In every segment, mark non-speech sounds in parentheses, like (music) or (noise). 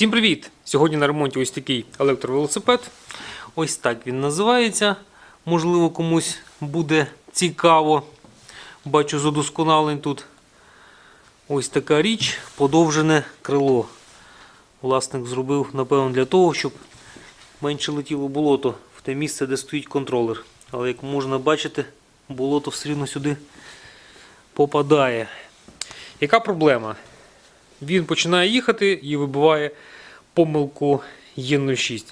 Всім привіт! Сьогодні на ремонті ось такий електровелосипед. Ось так він називається. Можливо, комусь буде цікаво. Бачу задосконалень тут. Ось така річ, подовжене крило. Власник зробив, напевно, для того, щоб менше летіло болото в те місце, де стоїть контролер. Але як можна бачити, болото все рівно сюди попадає. Яка проблема? Він починає їхати і вибиває помилку Е06.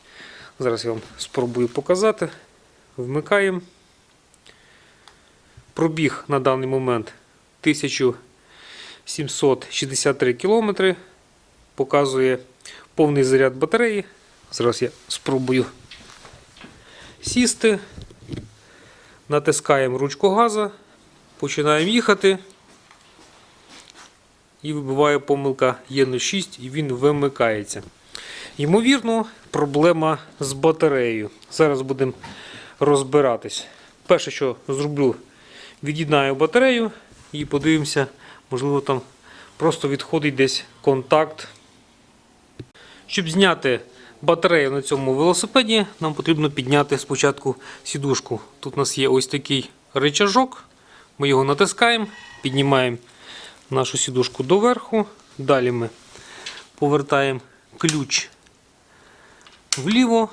Зараз я вам спробую показати. Вмикаємо. Пробіг на даний момент 1763 км. Показує повний заряд батареї. Зараз я спробую сісти. Натискаємо ручку газа, починаємо їхати і вибиває помилка Е06 і він вимикається. Ймовірно, проблема з батареєю. Зараз будемо розбиратись. Перше, що зроблю, від'єднаю батарею і подивимося, можливо, там просто відходить десь контакт. Щоб зняти батарею на цьому велосипеді, нам потрібно підняти спочатку сідушку. Тут у нас є ось такий рычажок. Ми його натискаємо, піднімаємо нашу сідушку доверху. Далі ми повертаємо ключ вліво.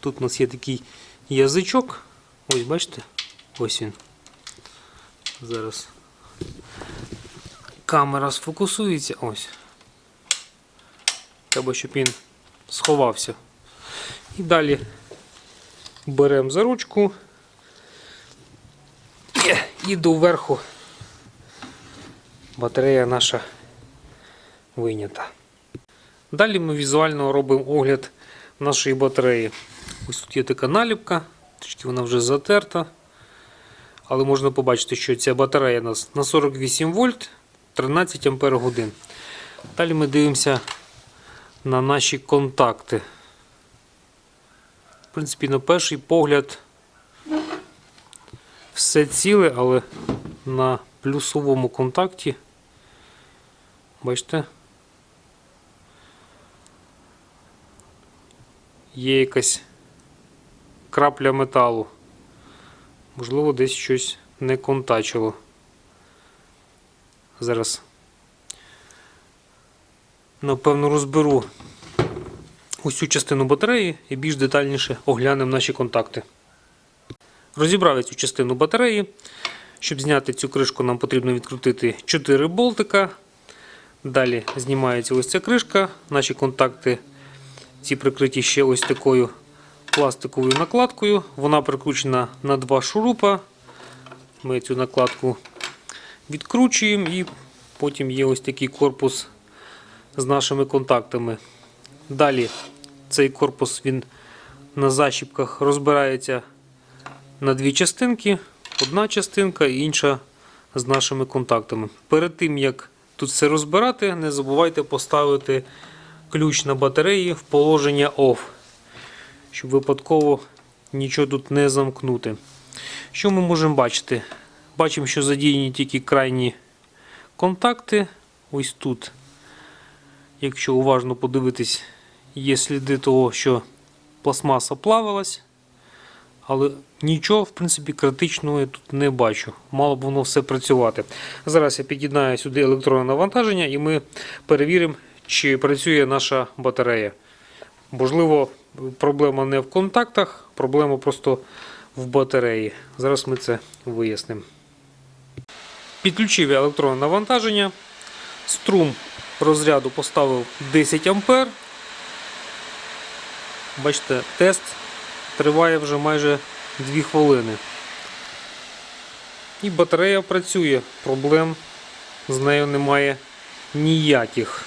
Тут у нас є такий язичок. Ось, бачите? Ось він. Зараз камера сфокусується. Ось. Треба, щоб він сховався. І далі беремо за ручку і, доверху батарея наша вийнята. Далі ми візуально робимо огляд нашої батареї. Ось тут є така наліпка, трішки вона вже затерта. Але можна побачити, що ця батарея у нас на 48 вольт 13 ампер годин. Далі ми дивимося на наші контакти. В принципі, на перший погляд все ціле, але на плюсовому контакті, бачите, є якась крапля металу. Можливо, десь щось не контачило. Зараз, напевно, розберу цю частину батареї і більш детальніше оглянемо наші контакти. Розібрав я цю частину батареї. Щоб зняти цю кришку, нам потрібно відкрутити 4 болтика. Далі знімається ось ця кришка. Наші контакти ці прикриті ще ось такою пластиковою накладкою. Вона прикручена на два шурупа. Ми цю накладку відкручуємо і потім є ось такий корпус з нашими контактами. Далі цей корпус він на защіпках розбирається на дві частинки. Одна частинка і інша з нашими контактами. Перед тим, як тут все розбирати, не забувайте поставити ключ на батареї в положення OFF, щоб випадково нічого тут не замкнути. Що ми можемо бачити? Бачимо, що задіяні тільки крайні контакти. Ось тут, якщо уважно подивитись, є сліди того, що пластмаса плавилась. Але нічого, в принципі, критичного я тут не бачу. Мало б воно все працювати. Зараз я під'єднаю сюди електронне навантаження і ми перевіримо, чи працює наша батарея. Можливо, проблема не в контактах, проблема просто в батареї. Зараз ми це вияснимо. Підключив я електронне навантаження. Струм розряду поставив 10 А. Бачите, тест триває вже майже 2 хвилини. І батарея працює, проблем з нею немає ніяких.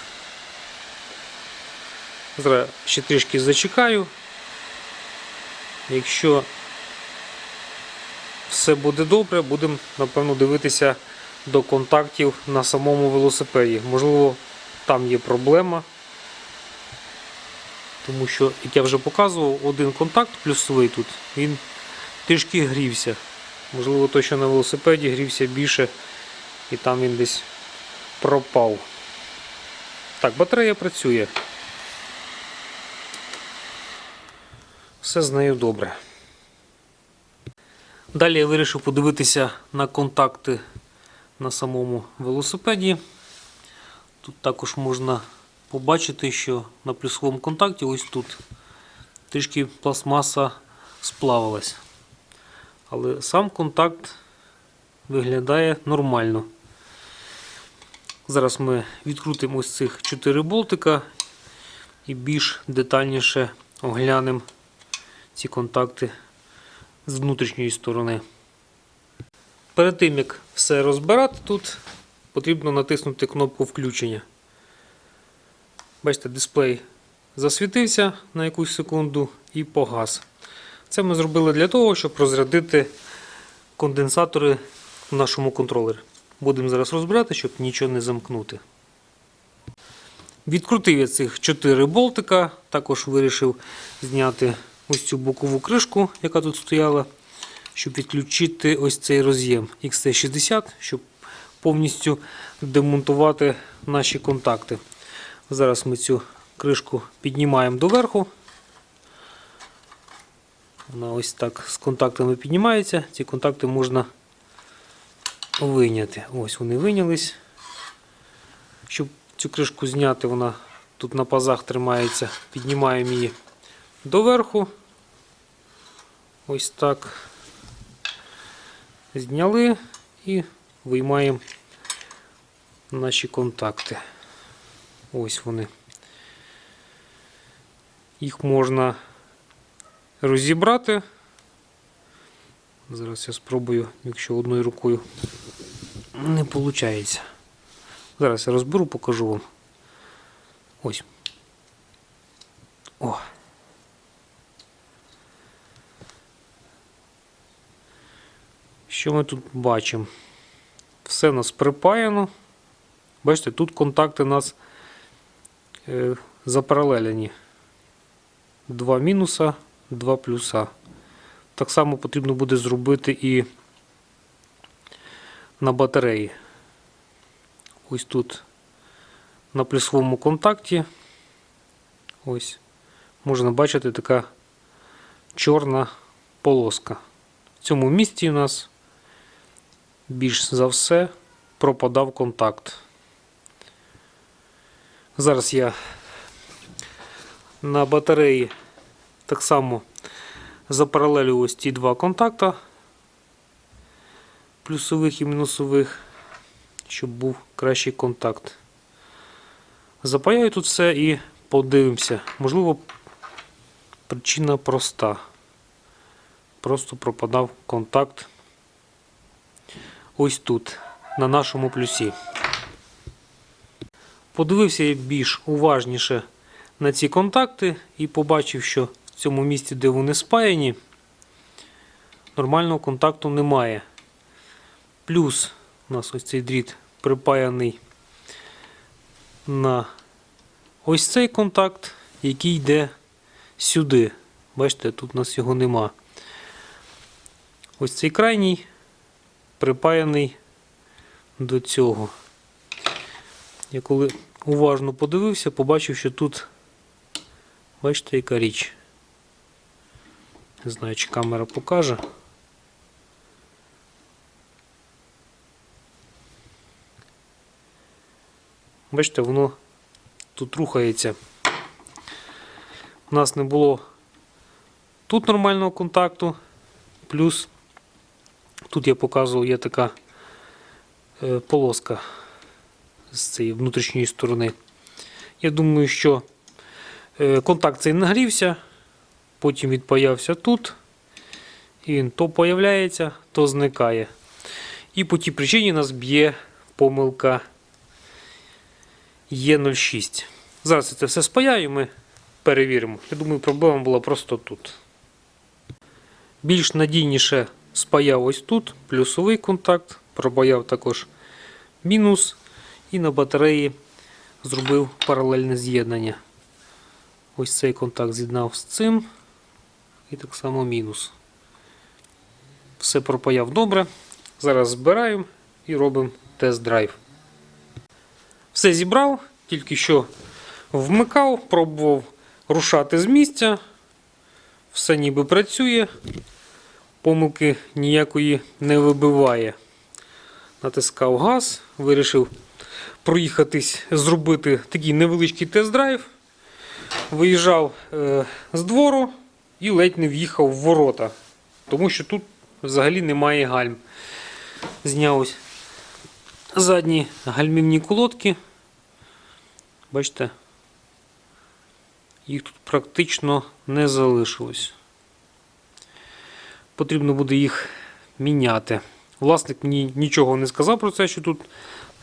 Зараз ще трішки зачекаю. Якщо все буде добре, будемо напевно дивитися до контактів на самому велосипеді. Можливо, там є проблема. Тому що, як я вже показував, один контакт плюсовий тут, він трішки грівся. Можливо, той, що на велосипеді грівся більше і там він десь пропав. Так, батарея працює. Все з нею добре. Далі я вирішив подивитися на контакти на самому велосипеді. Тут також можна побачити, що на плюсовому контакті ось тут трішки пластмаса сплавилась. Але сам контакт виглядає нормально. Зараз ми відкрутимо ось цих 4 болтика і більш детальніше оглянемо ці контакти з внутрішньої сторони. Перед тим як все розбирати тут, потрібно натиснути кнопку включення. Бачите, дисплей засвітився на якусь секунду і погас. Це ми зробили для того, щоб розрядити конденсатори в нашому контролері. Будемо зараз розбирати, щоб нічого не замкнути. Відкрутив я цих 4 болтика, також вирішив зняти ось цю бокову кришку, яка тут стояла, щоб відключити ось цей роз'єм XT60, щоб повністю демонтувати наші контакти. Зараз ми цю кришку піднімаємо доверху. Вона ось так з контактами піднімається. Ці контакти можна вийняти. Ось вони вийнялись. Щоб цю кришку зняти, вона тут на пазах тримається, піднімаємо її доверху. Ось так. Зняли і виймаємо наші контакти. Ось вони. Їх можна розібрати. Зараз я спробую, якщо одною рукою не виходить. Зараз я розберу, покажу вам. Ось. О. Що ми тут бачимо? Все у нас припаяно. Бачите, тут контакти у нас запаралелені. Два мінуса, два плюса. Так само потрібно буде зробити і на батареї. Ось тут на плюсовому контакті. Ось можна бачити така чорна полоска. В цьому місці у нас більш за все пропадав контакт. Зараз я на батареї так само запаралелю ось ті два контакта плюсових і мінусових, щоб був кращий контакт. Запаяю тут все і подивимося. Можливо, причина проста. Просто пропадав контакт ось тут, на нашому плюсі. Подивився я більш уважніше на ці контакти і побачив, що в цьому місці, де вони спаяні, нормального контакту немає. Плюс у нас ось цей дріт припаяний на ось цей контакт, який йде сюди. Бачите, тут у нас його нема. Ось цей крайній припаяний до цього. Я коли уважно подивився, побачив, що тут, бачите, яка річ. Не знаю, чи камера покаже. Бачите, воно тут рухається. У нас не було тут нормального контакту, плюс тут я показував, є така е, полоска з цієї внутрішньої сторони. Я думаю, що е, контакт цей нагрівся, потім відпаявся тут. І він то появляється, то зникає. І по тій причині нас б'є помилка Е06. Зараз це все спаяю, ми перевіримо. Я думаю, проблема була просто тут. Більш надійніше спаяв ось тут, плюсовий контакт, пробаяв також мінус. І на батареї зробив паралельне з'єднання. Ось цей контакт з'єднав з цим. І так само мінус. Все пропаяв добре. Зараз збираємо і робимо тест-драйв. Все зібрав, тільки що вмикав, пробував рушати з місця. все ніби працює, помилки ніякої не вибиває. Натискав газ, вирішив проїхатись, зробити такий невеличкий тест-драйв. Виїжджав е, з двору і ледь не в'їхав в ворота, тому що тут взагалі немає гальм. Зняв ось задні гальмівні колодки. Бачите, їх тут практично не залишилось. Потрібно буде їх міняти. Власник мені нічого не сказав про це, що тут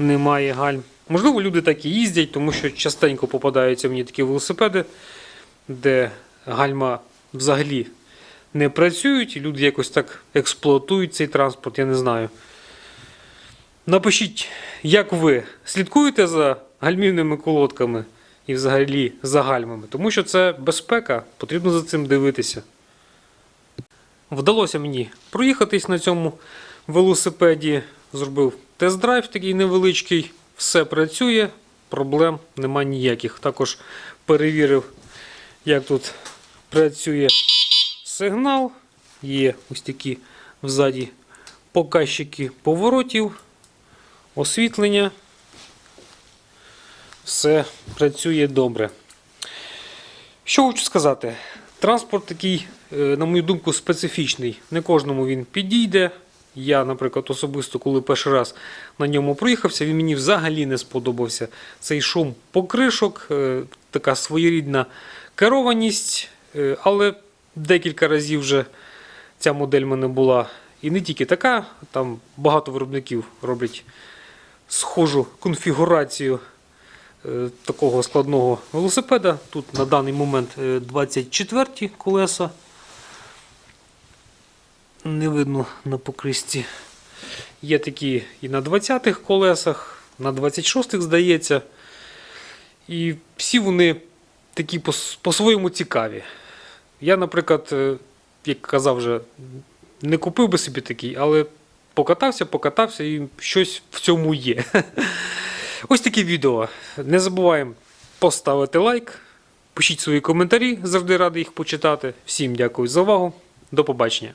немає гальм. Можливо, люди так і їздять, тому що частенько попадаються мені такі велосипеди, де гальма взагалі не працюють, і люди якось так експлуатують цей транспорт, я не знаю. Напишіть, як ви слідкуєте за гальмівними колодками і взагалі за гальмами, тому що це безпека, потрібно за цим дивитися. Вдалося мені проїхатись на цьому велосипеді, зробив тест-драйв такий невеличкий, все працює, проблем нема ніяких. Також перевірив, як тут працює сигнал. Є ось такі взаді показчики поворотів, освітлення. Все працює добре. Що хочу сказати? Транспорт такий, е, на мою думку, специфічний. Не кожному він підійде. Я, наприклад, особисто, коли перший раз на ньому проїхався, він мені взагалі не сподобався. Цей шум покришок, е, така своєрідна керованість, е, але декілька разів вже ця модель мене була і не тільки така, там багато виробників роблять схожу конфігурацію е, такого складного велосипеда. Тут на даний момент е, 24 колеса. Не видно на покрисці. Є такі і на 20-х колесах, на 26-х, здається. І всі вони такі по- по-своєму цікаві. Я, наприклад, е, як казав вже, не купив би собі такий, але покатався, покатався і щось в цьому є. (laughs) Ось таке відео. Не забуваємо поставити лайк, пишіть свої коментарі, завжди радий їх почитати. Всім дякую за увагу. До побачення.